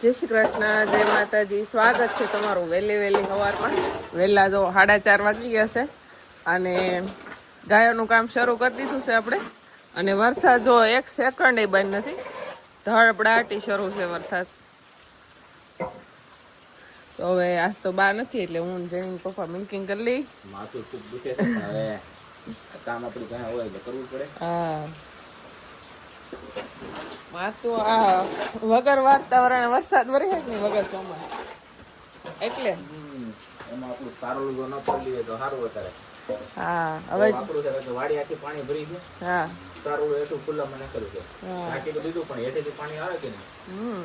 જય શ્રી કૃષ્ણ જય માતાજી. સ્વાગત છે તમારું વહેલી વહેલી સવારમાં. વહેલા જો સાડા ચાર વાગી ગયા છે અને ગાયોનું કામ શરૂ કરી દીધું છે આપણે. અને વરસાદ જો એક સેકન્ડ બંધ નથી. ધડબડાટી શરૂ છે વરસાદ. તો હવે આજ તો બા નથી એટલે હું જઈને પપ્પા મિલ્કિંગ કરી લઈ. માથું ખૂબ દુખે છે હવે કામ આપણું ઘણા હોય એટલે કરવું પડે. હા. આ વગર વાતાવરણ વરસાદ વરસે કે નહીં વગર સોમાં એટલે? એમાં આપણું સારું જો ન લઈએ તો સારું વધારે. હા હવે જ- આપણું વાડી આખી પાણી ભરી ગયું હા. સારું એટલું ખુલ્લામાં નાખેલું છે. હા. તો દીધું પણ હેઠેથી પાણી આવે કે નહીં? હમ.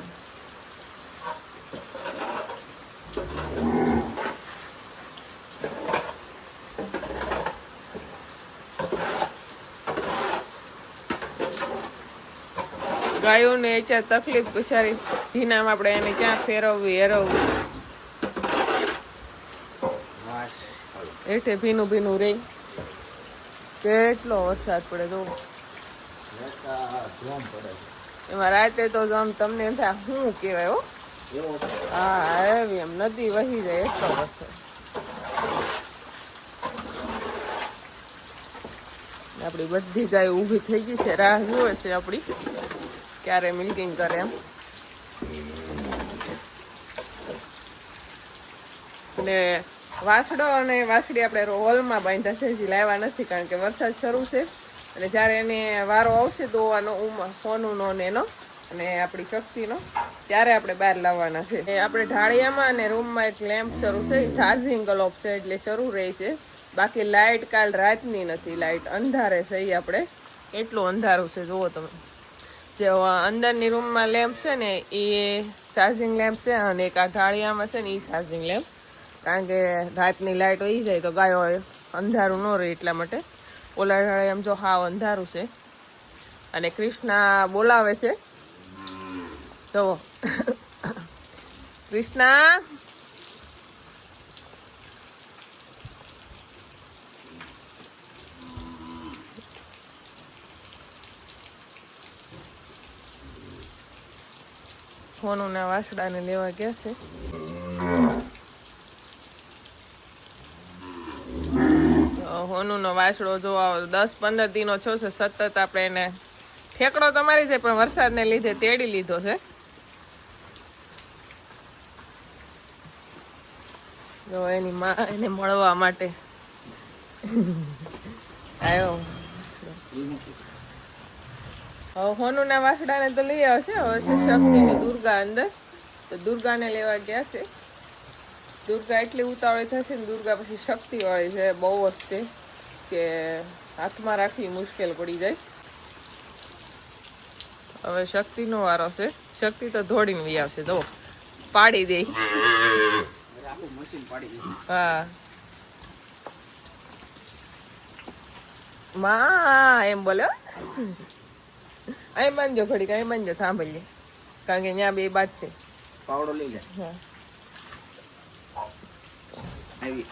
ગાયોને એચા તકલીફ બિચારી ભીનામાં આપણે એને ક્યાં ફેરવવી, હેરવવી? એટલે ભીનું ભીનું રે. કેટલો વરસાદ પડે તો. એમાં રાતે તો આમ તમને એમ થાય, શું કહેવાય હો? હા એવી એમ નદી વહી જાય એટલો વરસાદ. આપણી બધી ગાય ઊભી થઈ ગઈ છે, રાહ જુએ છે આપણી. ક્યારે મિલ્કિંગ કરે એમ. અને વાસડો અને વાસડી આપણે હોલમાં બાંધ્યા છે, હજી લાવ્યા નથી કારણ કે વરસાદ શરૂ છે. અને જ્યારે એને વારો આવશે દોવાનો ઉમા સોનુનો ને એનો અને આપણી શક્તિનો, ત્યારે આપણે બહાર લાવવાના છે. આપણે ઢાળિયામાં અને રૂમમાં એક લેમ્પ શરૂ છે, એ ચાર્જિંગ ગલોપ છે એટલે શરૂ રહે છે. બાકી લાઇટ કાલ રાતની નથી, લાઇટ અંધારે છે એ આપણે. એટલું અંધારું છે, જુઓ તમે. જે અંદરની રૂમમાં લેમ્પ છે ને એ ચાર્જિંગ લેમ્પ છે અને એક આ ઢાળિયામાં છે ને એ ચાર્જિંગ લેમ્પ. કારણ કે રાતની લાઇટ વહી જાય તો ગાયો અંધારું ન રહે એટલા માટે. ઓલા ઢાળિયામાં જો હાવ અંધારું છે. અને કૃષ્ણા બોલાવે છે. જુઓ કૃષ્ણા? ફોનુના વાસડાને લેવા ગયા છે. હોનુનો વાસડો જોવા દસ પંદર દિનો છો છે સતત આપણે એને ઠેકડો તમારી છે, પણ વરસાદને લીધે તેડી લીધો છે. જો એની માં એને મળવા માટે આવ્યો હોનુના વાસડાને તો લઈ આવશે. હવે છે દુર્ગા અંદર. તો દુર્ગાને લેવા ગયા છે. દુર્ગા એટલી ઉતાવળી થશે ને દુર્ગા પછી શક્તિવાળી છે. બહુ જ તે કે હાથમાં રાખવી મુશ્કેલ પડી જાય. હવે શક્તિનો વારો છે. શક્તિ તો ધોડીને વી આવશે. જો પાડી દે. હા. માં, એમ બોલ્યો અહીં બાંધજો ઘડીક અહીં બાંધજો સાંભળીએ કારણ કે ત્યાં બે બાદ છે. પાવડો લઈ લે. હા. આવી.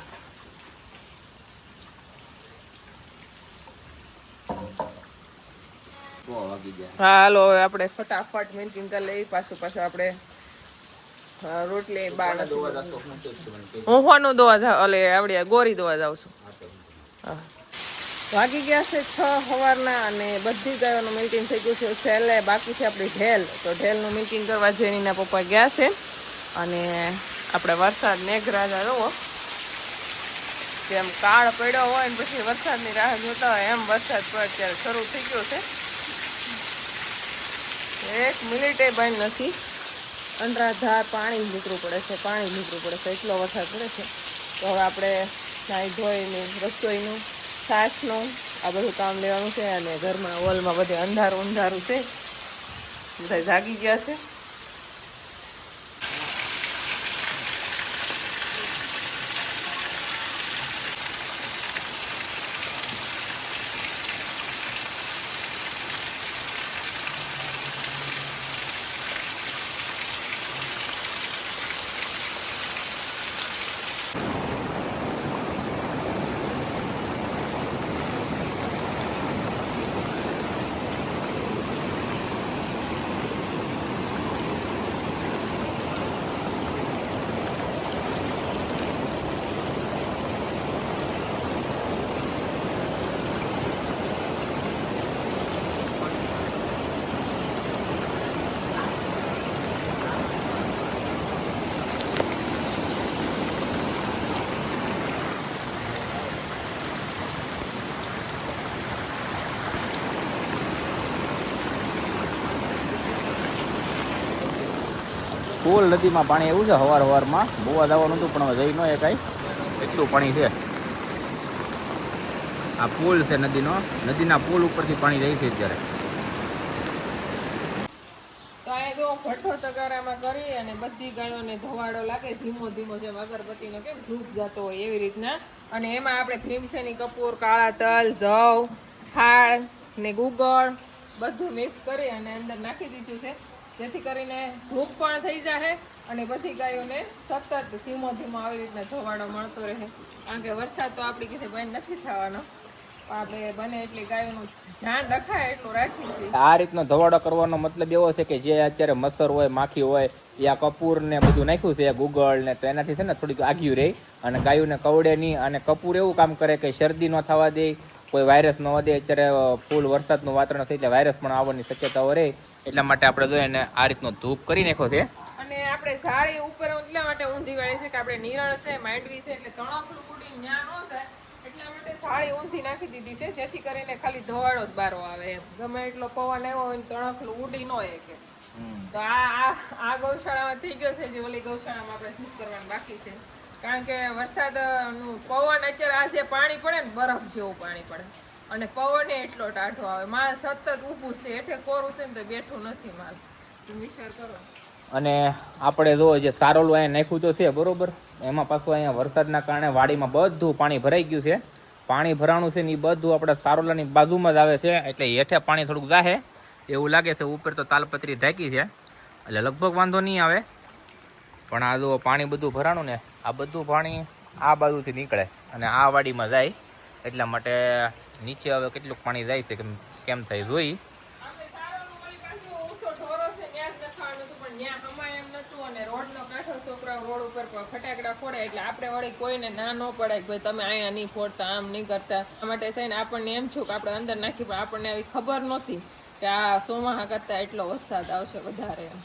હાલો હવે આપણે ફટાફટ મિલ્કિંગ કરી લઈ પાછું પાછું આપણે રોટલી કે હું હોનું દોવા જાઉં અલે આપણે ગોરી દોવા જાઉં છું. હા. વાગી ગયા છે છ સવારના અને બધી ગાયોનું મિલ્કિંગ થઈ ગયું છે. છેલ્લે બાકી છે આપણી ઢેલ. તો ઢેલનું મિલ્કિંગ કરવા જેનીના પપ્પા ગયા છે. અને આપણે વરસાદ મેઘરાજા જોવો જેમ કાળ પડ્યો હોય ને પછી વરસાદની રાહ જોતા હોય, એમ વરસાદ પડે અત્યારે શરૂ થઈ ગયો છે. એક મિનિટે બંધ નથી. અંડરાધાર પાણી નીકળવું પડે છે, પાણી નીકળવું પડે છે. એટલો વરસાદ પડે છે. તો હવે આપણે નાહી ધોઈને રસોઈનું છાશનું. આ બધું કામ લેવાનું છે અને ઘરમાં હોલમાં બધે અંધારું અંધારું છે. બધા જાગી ગયા છે. ફૂલ નદીમાં પાણી એવું છે. હવાર હવારમાં બોવા જવાનું હતું, પણ જઈ ન એકાય એટલું પાણી છે. આ પુલ છે નદીનો. નદીના પુલ ઉપરથી પાણી જાય છે અત્યારે. ધોવાડો લાગે, ધીમો ધીમો જેમ અગરબત્તીનો કેમ ધૂપ જતો હોય એવી રીતના. અને એમાં આપણે કપૂર, કાળા તલ, જવ ખાળ ને ગુગળ બધું મિક્સ કરી અને અંદર નાખી દીધું છે. જેથી કરીને ધૂપ પણ થઈ જાય અને બધી ગાયોને સતત ધીમો ધીમો આવી રીતના ધોવાડો મળતો રહે. કારણ કે વરસાદ તો આપણી કીધે બંધ નથી થવાનો. પણ આપણે બને એટલી ગાયોનું આ રીતનો ધવાડો કરવાનો મતલબ એવો છે કે જે અત્યારે મસર હોય, માખી હોય, યા કપૂર ને બધું નાખ્યું છે ગુગળ ને તો એનાથી છે ને થોડીક આગ્યું રહે. અને ગાયોને કવડે નહીં અને કપૂર એવું કામ કરે કે શરદી ન થવા દે, કોઈ વાયરસ ન વધે. અત્યારે ફૂલ વરસાદનું વાતાવરણ છે એટલે વાયરસ પણ આવવાની શક્યતાઓ રહે. એટલા માટે આપણે જો એને આ રીતનો ધૂપ કરી નાખ્યો છે. અને આપણે સાડી ઉપર એટલા માટે ઊંધી વાળી છે કે આપણે નિરણ છે માંડવી છે એટલે તણખલું ઉડીને ન્યા ન થાય એટલા માટે સાડી ઊંધી નાખી દીધી છે જેથી કરીને ખાલી ધોવાડો જ બારો આવે એમ. ગમે એટલો પવન આવ્યો હોય તણખલું ઉડી ન કે તો આ આ આ ગૌશાળામાં થઈ ગયો છે જે ઓલી ગૌશાળામાં આપણે શું કરવાનું બાકી છે. કારણ કે વરસાદનું પવન અત્યારે આ જે પાણી પડે ને બરફ જેવું પાણી પડે. અને પવને એટલો ટાઢો આવે. માલ સતત ઊભું છે. એટલે કોરું છે તો બેઠું નથી માલ વિચાર કરો. અને આપણે જો જે સારોલું અહીંયા નાખ્યું તો છે, બરોબર? એમાં પાછું અહીંયા વરસાદના કારણે વાડીમાં બધું પાણી ભરાઈ ગયું છે. પાણી ભરાણું છે ને એ બધું આપણે સારોલાની બાજુમાં જ આવે છે. એટલે હેઠે પાણી થોડુંક જાહે. એવું લાગે છે ઉપર તો તાલપત્રી ઢાંકી છે. એટલે લગભગ વાંધો નહીં આવે. પણ આ જો પાણી બધું ભરાણું ને, આ બધું પાણી આ બાજુથી નીકળે અને આ વાડીમાં જાય એટલા માટે નીચે હવે કેટલું પાણી જાય છે, કેમ થાય જોઈ. ફટાકડા ફોડે એટલે આપણે વળી કોઈને ના ન પડે તમે અહીંયા નહીં ફોડતા, આમ નહીં કરતા. માટે થઈને આપણને એમ છું કે આપણે અંદર નાખી, પણ આપણને આવી ખબર નહોતી કે આ સોમાહા કરતા એટલો વરસાદ આવશે વધારે એમ.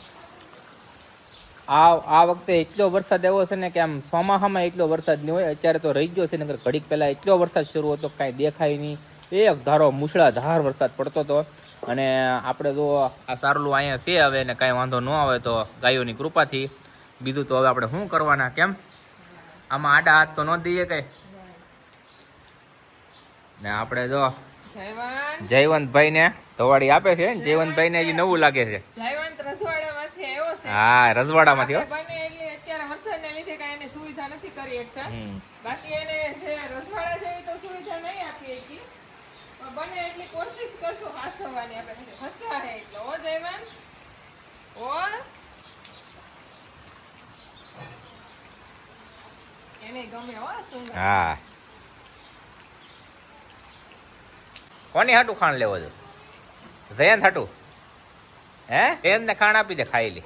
આ આ વખતે એટલો વરસાદ આવ્યો છે ને કે આમ ચોમાહામાં એટલો વરસાદ નહીં હોય. અત્યારે તો રહી ગયો છે નગર ઘડીક પહેલાં એટલો વરસાદ શરૂ હતો કાંઈ દેખાય નહીં. એક ધારો મુશળાધાર વરસાદ પડતો હતો. અને આપણે જો આ સારલું અહીંયા છે હવે ને કાંઈ વાંધો ન આવે તો ગાયોની કૃપાથી. બીજું તો હવે આપણે શું કરવાના કેમ? આમાં આડા હાથ તો ન દઈએ કઈ. ને આપણે જો જયવાન જયવંતભાઈ ને ધવાડી આપે છે જયવંતભાઈ ને હજી નવું લાગે છે જયવંત રસવાડામાંથી આવ્યો છે હા રજવાડામાંથી હો. બને એટલી અત્યારે વરસાદને લીધે કાંઈ એને સુવિધા નથી કરી શકતા. હમ. બાકી એને જે રસવાડા જેવી તો સુવિધા નહીં આપી પણ બને એટલી કોશિશ કરશું હાસવવાની આપણે. હસવા હે એટલે. ઓ જયવાન ઓ એને ગમે હો હા. કોની હાટું ખાણ લેવો છો? જયંત હાટું? હે? જયંત ને ખાણ આપી દે ખાઈ લે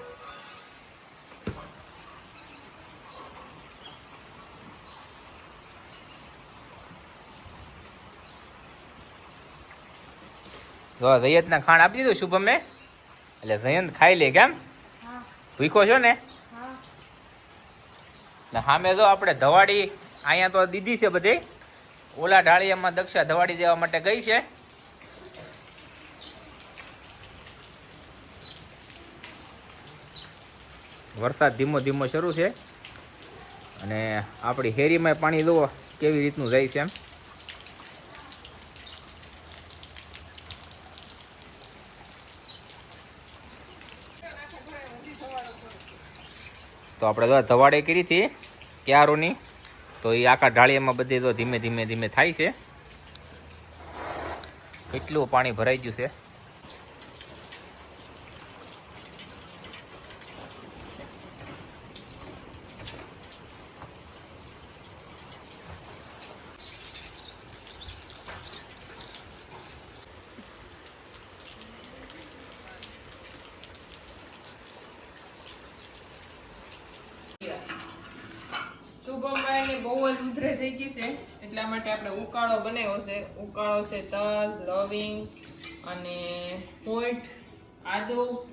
જો જયંત ને ખાણ આપી દીધું શુભમે એટલે જયંત ખાઈ લે કેમ? ભૂખો છો ને? ને સામે જો આપણે ધવાડી અહીંયા તો દીધી છે બધી. ઓલા ઢાળિયામાં દક્ષા ધવાડી દેવા માટે ગઈ છે. વરસાદ ધીમો ધીમો શરૂ છે. અને આપણી હેરીમાં પાણી જુઓ કેવી રીતનું જાય છે એમ. તો આપણે ધવાડી કરી હતી ક્યારોની, તો એ આખા ઢાળિયામાં બધી તો ધીમે ધીમે ધીમે થાય છે. કેટલું પાણી ભરાઈ ગયું છે શુભમભાઈ ને બહુ જ ઉધરે થઈ ગઈ છે. એટલા માટે આપણે ઉકાળો બનાવ્યો છે. ઉકાળો છે તજ લવિંગ અને હોઈટ આદુ.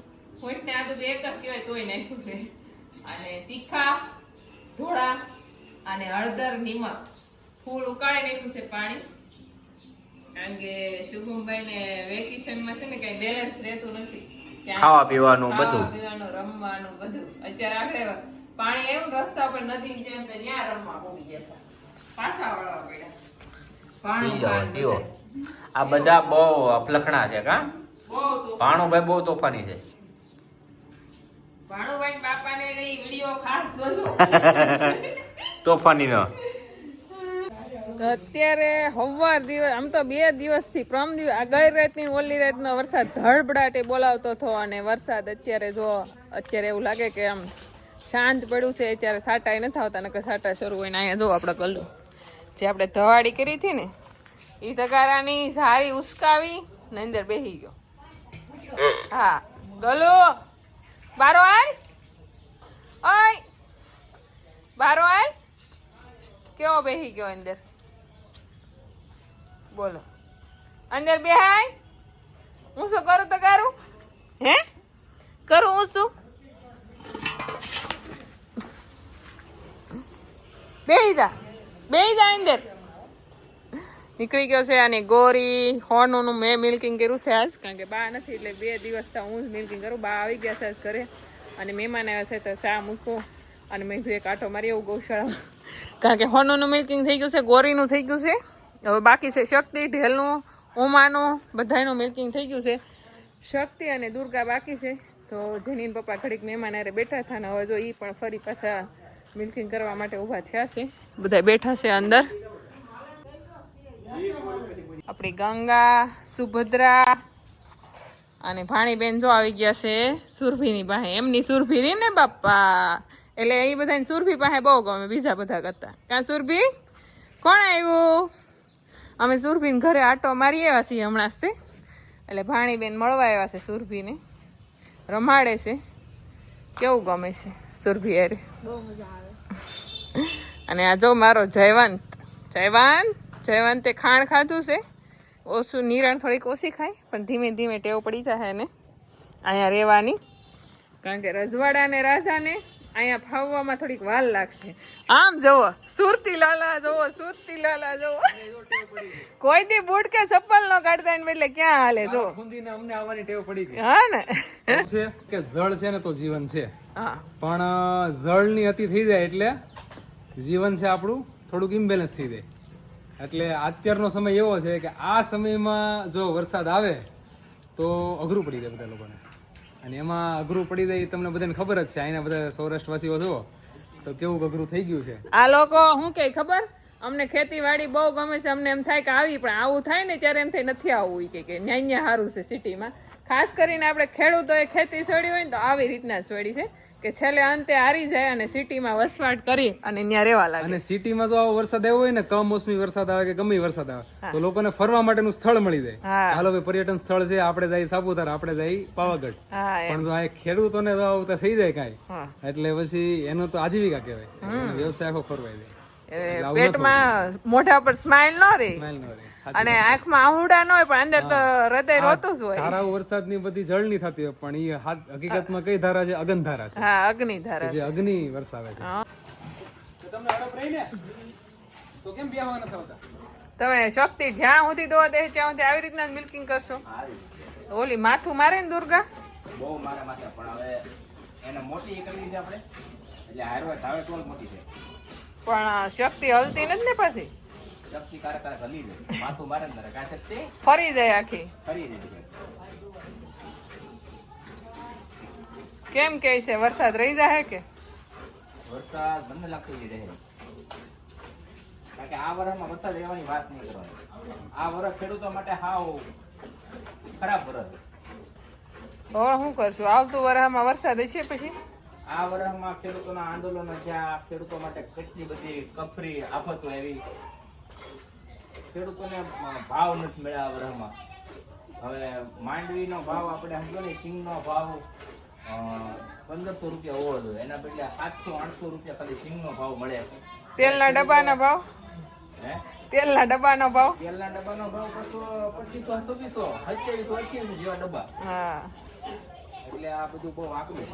હોઈટ ને આદુ બે એક જ કહેવાય તોય નાખ્યું છે. અને તીખા ધોળા અને હળદર નિમક. ફૂલ ઉકાળી નાખ્યું છે પાણી. કારણ કે શુભમભાઈને વેકેશનમાં છે ને કઈ બેલેન્સ રહેતું નથી. ખાવા પીવાનું બધું. પીવાનું રમવાનું બધું. અત્યારે આપણે પાણી એવું રસ્તા પર નદી જેમ ત્યાં રમવા પડી ગયા હતા. પીવો. આ બધા બહુ અપલખણા છે કા? ભાણુભાઈ બહુ તોફાની છે. ભાણુભાઈ બાપાને કઈ વીડિયો ખાસ જોજો. તોફાની નો અત્યારે હવાર દિવસ આમ તો બે દિવસથી પ્રમ દિવસ આ ગઈ રાતની ઓલી રાતનો વરસાદ ધડબડાટે બોલાવતો હતો અને વરસાદ અત્યારે જો અત્યારે એવું લાગે કે આમ શાંત પડ્યું છે અત્યારે સાટા નથી આવતા નકર સાટા શરૂ હોય ને અહીંયા જો આપણે ગલું જે આપણે ધવાડી કરી હતી ને એ તકારાની સારી ઉસકાવી ને અંદર બેસી ગયો. હા, ગલો, બારો આય ઓય, બારો આય કેવો બેસી ગયો અંદર? બોલો. અંદર બેહાય. હું શું કરું તો કરું? હે? કરું હું શું? બેહી જા. બેહી જા અંદર નીકળી ગયો છે અને ગોરી હોનું મેં મિલ્કિંગ કર્યું છે આજ. કારણ કે બા નથી, એટલે બે દિવસ તો હું જ મિલ્કિંગ કરું. બા આવી ગયા છે આજ ઘરે. અને મહેમાન આવ્યા છે તો ચા મૂકો. અને મેં કીધું એક આટો મારી એવું ગૌશાળા કારણ કે હોનું મિલ્કિંગ થઈ ગયું છે, ગોરીનું થઈ ગયું છે. હવે બાકી છે શક્તિ, ઢેલનું, ઉમાનું, બધાયનું મિલ્કિંગ થઈ ગયું છે. શક્તિ અને દુર્ગા બાકી છે. તો જેની પપ્પા ઘડીક મહેમાન અરે બેઠા હતા ને હવે જો એ પણ ફરી પાછા મિલ્કિંગ કરવા માટે ઊભા થયા છે. બધા બેઠા છે અંદર. આપણી ગંગા, સુભદ્રા અને ભાણીબેન જો આવી ગયા છે સુરભીની પાસે. એમની સુરભી રહી ને બાપા? એટલે એ બધાને સુરભી પાસે બહુ ગમે, બીજા બધા કરતા. કાં સુરભી? કોણ આવ્યું? અમે સુરભીને ઘરે આટો મારી આવ્યા છીએ હમણાં તે. એટલે ભાણીબેન મળવા આવ્યા છે સુરભીને. રમાડે છે. કેવું ગમે છે? સુરભી અરે અને આ જો મારો જયવંત. જયવંત જયવંતે ખાણ ખાધું છે. ઓછું નિરણ થોડીક ઓછી ખાય પણ ધીમે ધીમે ટેવ પડી જાય એને. અહીંયા રહેવાની. કારણ કે રજવાડા ને રાજાને અહીંયા ફાવવામાં થોડીક વાર લાગશે. આમ જોવો સુરતી લાલા જોવો સુરતી લાલા જોવો કોઈ દી બૂટ કે ચપ્પલ નો કાઢતા એને એટલે ક્યાં હાલે જો ખૂંદીને અમને આવવાની ટેવ પડી ગઈ. હા ને. છે કે જળ છે ને તો જીવન છે. હા. પણ જળની અતિ થઈ જાય એટલે જીવન છે આપણું થોડુંક ઇમ્બેલેન્સ થઈ જાય. એટલે અત્યારનો સમય એવો છે કે આ સમયમાં જો વરસાદ આવે તો અઘરું પડી જાય બધા લોકોને. અને એમાં અઘરું પડી જાય તમને બધાને ખબર જ છે. અહીંના બધા સૌરાષ્ટ્રવાસીઓ છો તો કેવું અઘરું થઈ ગયું છે. આ લોકો શું કે ખબર? અમને ખેતીવાડી બહુ ગમે છે, અમને એમ થાય કે આવી, પણ આવું થાય ને ત્યારે એમ થાય નથી આવવું કે કે ન્યા ન્યા સારું છે સિટીમાં. ખાસ કરીને આપણે ખેડૂતોએ ખેતી છોડી હોય ને તો આવી રીતના છોડી છે. કે છેલ્લે અંતે હારી જાય અને સિટીમાં વસવાટ કરી અને ત્યાં રહેવા લાગે. અને સિટીમાં જો આવો વરસાદ આવ્યો હોય ને કમોસમી વરસાદ આવે કે ગમે વરસાદ આવે તો લોકોને ફરવા માટેનું સ્થળ મળી જાય. હાલો ભાઈ પર્યટન સ્થળ છે આપણે જાય સાપુતારા આપણે જાય પાવાગઢ. પણ જો આ ખેડૂતોને તો આવું થઈ જાય કાંઈ. એટલે પછી એનો તો આજીવિકા કહેવાય. વ્યવસાય આખો ખોરવાઈ જાય. પેટમાં મોઢા પર સ્માઇલ ન રહે. સ્માઇલ ન રહે. અને આંખમાં આહુડા ન હોય પણ અંદર તો હૃદય રોતું જ હોય. ધારાઓ વરસાદની બધી જળની થતી હોય પણ એ હકીકતમાં કઈ ધારા છે? અગન ધારા છે. હા અગ્નિ ધારા જે અગ્નિ વરસાવે છે. તમને હડપ રહી ને? તો કેમ બેહવા નથી આવતા? તમે શક્તિ જ્યાં સુધી દોવા દે ત્યાં સુધી આવી રીતના મિલ્કિંગ કરશો? ઓલી માથું મારે ને દુર્ગા? બહુ મારે માથે પણ હવે એને મોટી કરી દીધી આપણે. એટલે હારવા ધાવે ટોલ મોટી છે પણ શક્તિ હલતી નથી ને પછી? ફરી જાય આખી. કેમ કે છે વરસાદ રહી જાય કે? વરસાદ મને લાગતું જ રહે કારણ કે આ વર્ષમાં વરસાદ રહેવાની વાત નહીં કરવાની. આ વર્ષ ખેડૂતો માટે હાવ ખરાબ વર્ષ હવે શું કરશું? આવતું વરસાદમાં વરસાદ હશે પછી? આ વર્ષમાં ખેડૂતોના આંદોલનો થયા ખેડૂતો માટે કેટલી બધી કફરી આફતો આવી. ખેડૂતોને ભાવ નથી મળ્યા વરહમાં. હવે માંડવીનો ભાવ આપણે સમજો ને સિંગનો ભાવ પંદરસો રૂપિયા હોવો જોઈએ. એના બદલે સાતસો આઠસો રૂપિયા ખાલી સિંગનો ભાવ મળે. તેલના ડબ્બાના ભાવ? હે? તેલના ડબ્બાનો ભાવ? તેલના ડબ્બાનો ભાવ પચીસો છવ્વીસો સત્યાવીસો અઠ્યાવીસો જેવા ડબ્બા. હા. એટલે આ બધું બહુ આકરું.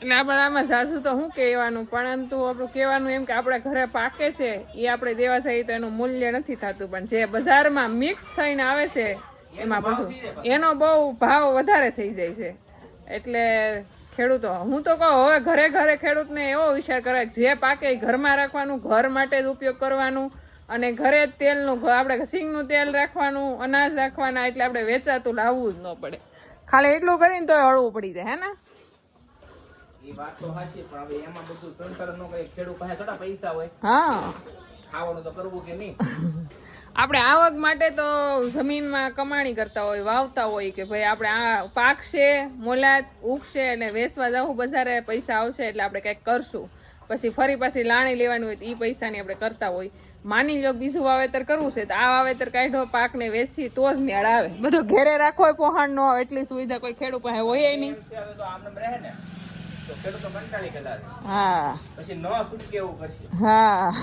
એટલે આપણે આમાં સાસુ તો શું કહેવાનું? પરંતુ આપણું કહેવાનું એમ કે આપણા ઘરે પાકે છે એ આપણે દેવા જઈએ તો એનું મૂલ્ય નથી થતું. પણ જે બજારમાં મિક્સ થઈને આવે છે એમાં બધું એનો બહુ ભાવ વધારે થઈ જાય છે. એટલે ખેડૂતો હું તો કહું હવે ઘરે ઘરે ખેડૂતને એવો વિચાર કરે જે પાકે એ ઘરમાં રાખવાનું ઘર માટે જ ઉપયોગ કરવાનું અને ઘરે જ તેલનું આપણે સિંગનું તેલ રાખવાનું અનાજ રાખવાના એટલે આપણે વેચાતું લાવવું જ ન પડે. ખાલી એટલું કરીને તો હળવું પડી જાય હે ને? એ વાત તો સાચી પણ હવે એમાં બધું સંચાલન નો કરે ખેડૂત પાસે થોડા પૈસા હોય. હા. ખાવાનું તો કરવું કે નહીં? આપણે આવક માટે તો જમીનમાં કમાણી કરતા હોય વાવતા હોય કે ભાઈ આપણે આ પાકશે મોલાત ઉગશે અને વેચવા જવું બજારે પૈસા આવશે એટલે આપણે કંઈક કરશું. પછી ફરી પાછી લાણી લેવાની હોય તો એ પૈસાની આપણે કરતા હોય. માની લો બીજું વાવેતર કરવું છે તો આ વાવેતર કાઢો પાકને વેચી તો જ મેળ આવે. બધું ઘેરે રાખવો હોય પોહાણ નો એટલી સુવિધા કોઈ ખેડૂત પાસે હોય નહીં. હા. પછી ન છૂટકે એવું કરશે. હા.